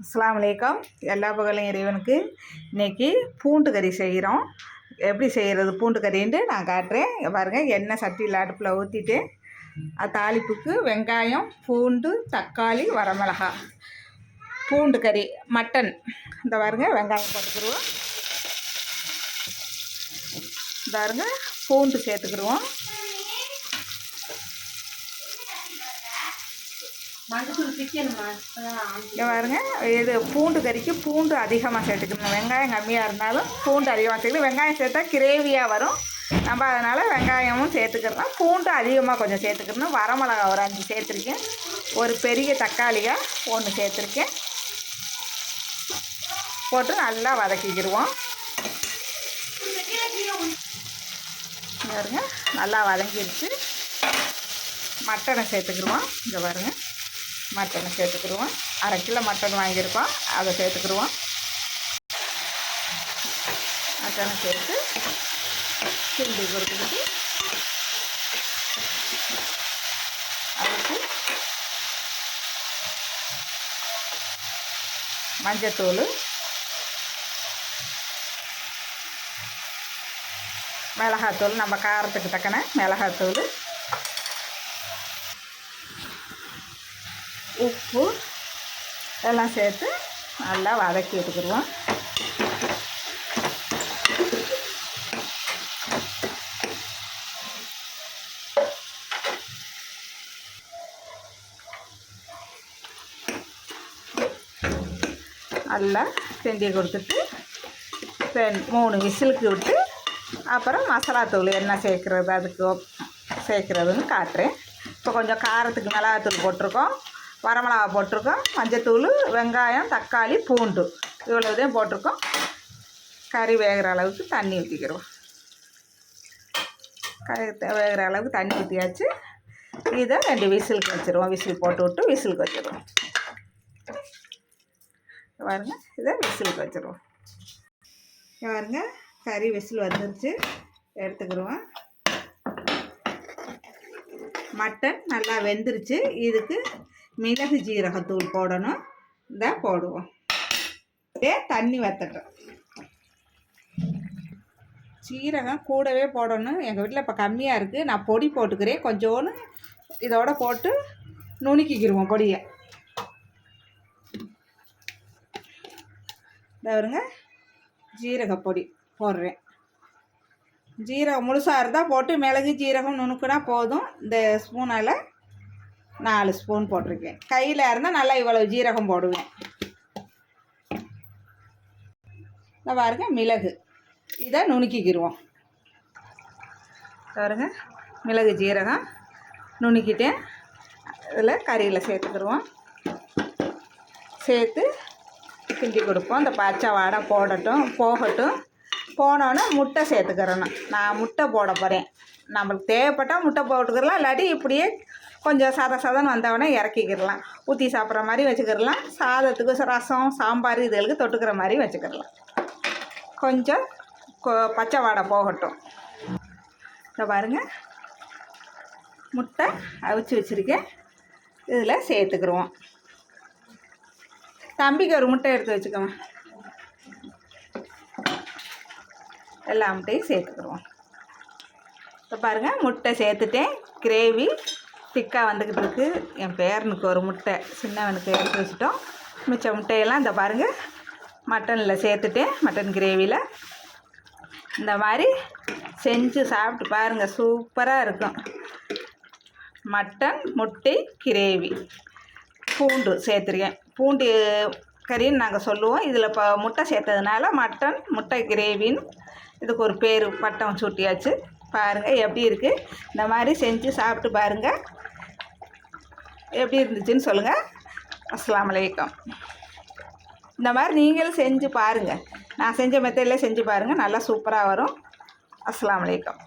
அஸ்லாம் வலைக்கம் எல்லா பகலும் இறைவனுக்கு இன்னைக்கு பூண்டு கறி செய்கிறோம் எப்படி செய்கிறது பூண்டு கறின்ட்டு நான் காட்டுறேன். பாருங்கள் எண்ணெய் சட்டியில் அடுப்பில் ஊற்றிட்டு அது தாளிப்புக்கு வெங்காயம் பூண்டு தக்காளி வரமிளகா. பூண்டு கறி மட்டன். இந்த பாருங்க வெங்காயம் போட்டுக்கிடுவோம் இந்த பாருங்க பூண்டு சேர்த்துக்கிடுவோம் இங்கே பாருங்க. இது பூண்டு கறிக்கு பூண்டு அதிகமாக சேர்த்துக்கணும். வெங்காயம் கம்மியாக இருந்தாலும் பூண்டு அதிகமாக சேர்த்துக்கணும். வெங்காயம் சேர்த்தா கிரேவியாக வரும். நம்ம அதனால் வெங்காயமும் சேர்த்துக்கிறோம். பூண்டு அதிகமாக கொஞ்சம் சேர்த்துக்கணும் வரமிளகா ஒரு அஞ்சு சேர்த்துருக்கேன். ஒரு பெரிய தக்காளியாக ஒன்று சேர்த்துருக்கேன். போட்டு நல்லா வதக்கிக்கிடுவோம் பாருங்க. நல்லா வதங்கிடுச்சு மட்டனை சேர்த்துக்கிடுவோம் இங்கே பாருங்கள் மட்டனை சேர்த்துக்கிடுவோம். அரை கிலோ மட்டன் வாங்கியிருக்கோம். அதை சேர்த்துக்கிடுவோம். மட்டனை சேர்த்து கிண்டி கொடுத்துக்கிட்டு அதுக்கு மஞ்சத்தூள் மிளகாத்தூள் நம்ம காரத்துக்கு தக்கன மிளகாத்தூள் உப்பு எல்லாம் சேர்த்து நல்லா வதக்கி எடுத்துக்கிடுவோம். நல்லா செஞ்சு கொடுத்துட்டு மூணு விசிலுக்கு விட்டு அப்புறம் மசாலா தூள் என்ன சேர்க்குறது அதுக்கு சேர்க்குறதுன்னு காட்டுறேன். இப்போ கொஞ்சம் காரத்துக்கு மிளகாத்தூள் போட்டிருக்கோம். வரமிளகா போட்டிருக்கோம் மஞ்சத்தூள் வெங்காயம் தக்காளி பூண்டு. இவ்வளோதையும் போட்டிருக்கோம். கறி வேகிற அளவுக்கு தண்ணி ஊற்றிக்கிறோம் கறி வேகிற அளவுக்கு தண்ணி ஊற்றியாச்சு இதை ரெண்டு விசிலுக்கு வச்சுருவோம். விசில் போட்டு விட்டு விசிலுக்கு வச்சுருவோம். பாருங்க இதை விசிலுக்கு வச்சுருவோம். பாருங்க கறி விசில் வந்துருச்சு. எடுத்துக்கிடுவோம் மட்டன் நல்லா வெந்துருச்சு. இதுக்கு மிளகு ஜீரகத்தூள் போடணும். இதை போடுவோம். இதே தண்ணி வத்தட்டும் சீரகம் கூடவே போடணும். எங்கள் வீட்டில் இப்போ கம்மியாக இருக்குது நான் பொடி போட்டுக்கிறேன். கொஞ்சோன்னு இதோட போட்டு நுணுக்கிக்கிடுவோம் பொடியை. வருங்க ஜீரக ஜீரகப்பொடி போடுறேன். ஜீரகம் முழுசாக இருந்தால் போட்டு மிளகு ஜீரகம் நுணுக்குனா போதும். இந்த ஸ்பூனால் நாலு ஸ்பூன் போட்டிருக்கேன். கையில் இருந்தால் நல்லா இவ்வளவு ஜீரகம் போடுவேன். இந்த பாருங்க மிளகு. இதை நுணுக்கிக்கிடுவோம் பாருங்க மிளகு ஜீரகம் நுணுக்கிட்டேன் இதில் கறியில் சேர்த்துக்கிடுவோம் சேர்த்து கிண்டி கொடுப்போம். இந்த பச்சை வாடை போடட்டும் போகட்டும். போனோன்னே முட்டை சேர்த்துக்கிறணும். நான் முட்டை போட போகிறேன் நம்மளுக்கு தேவைப்பட்டால் முட்டை போட்டுக்கிறலாம் இல்லாட்டி இப்படியே கொஞ்சம் சத சதன்னு வந்தவொடனே இறக்கிக்கிடலாம். ஊற்றி சாப்பிட்ற மாதிரி வச்சுக்கிடலாம். சாதத்துக்கு ரசம் சாம்பார் இதுகளுக்கு தொட்டுக்கிற மாதிரி வச்சுக்கிடலாம். கொஞ்சம் கொ- பச்சை வாடை போகட்டும். இந்த பாருங்கள் முட்டை அவிச்சு வச்சுருக்கேன். இதில் சேர்த்துக்கிடுவோம் தம்பிக்கு ஒரு முட்டை எடுத்து வச்சுக்கோங்க. எல்லா முட்டையும் சேர்த்துக்கிடுவோம் இப்போ பாருங்கள் முட்டை சேர்த்துட்டேன். கிரேவி திக்காக வந்துக்கிட்டு இருக்கு. என் பேரனுக்கு ஒரு முட்டை சின்னவனுக்கு எடுத்து வச்சுட்டோம். மிச்ச முட்டையெல்லாம் இந்த பாருங்கள் மட்டனில் சேர்த்துட்டேன் மட்டன் கிரேவியில் இந்த மாதிரி செஞ்சு சாப்பிட்டு பாருங்கள் சூப்பராக இருக்கும். மட்டன் முட்டை கிரேவி. பூண்டு சேர்த்துருக்கேன். பூண்டு கறின்னு நாங்கள் சொல்லுவோம். இதில் இப்போ முட்டை சேர்த்ததுனால மட்டன் முட்டை கிரேவின்னு இதுக்கு ஒரு பேர் பட்டம் சூட்டியாச்சு. பாருங்கள் எப்படி இருக்குது இந்த மாதிரி செஞ்சு சாப்பிட்டு பாருங்கள் எப்படி இருந்துச்சுன்னு சொல்லுங்கள் அஸ்லாம் வலைக்கம் இந்த மாதிரி நீங்களும் செஞ்சு பாருங்கள் நான் செஞ்ச மெத்தடில் செஞ்சு பாருங்கள் நல்லா சூப்பராக வரும். அஸ்லாம் வலைக்கம்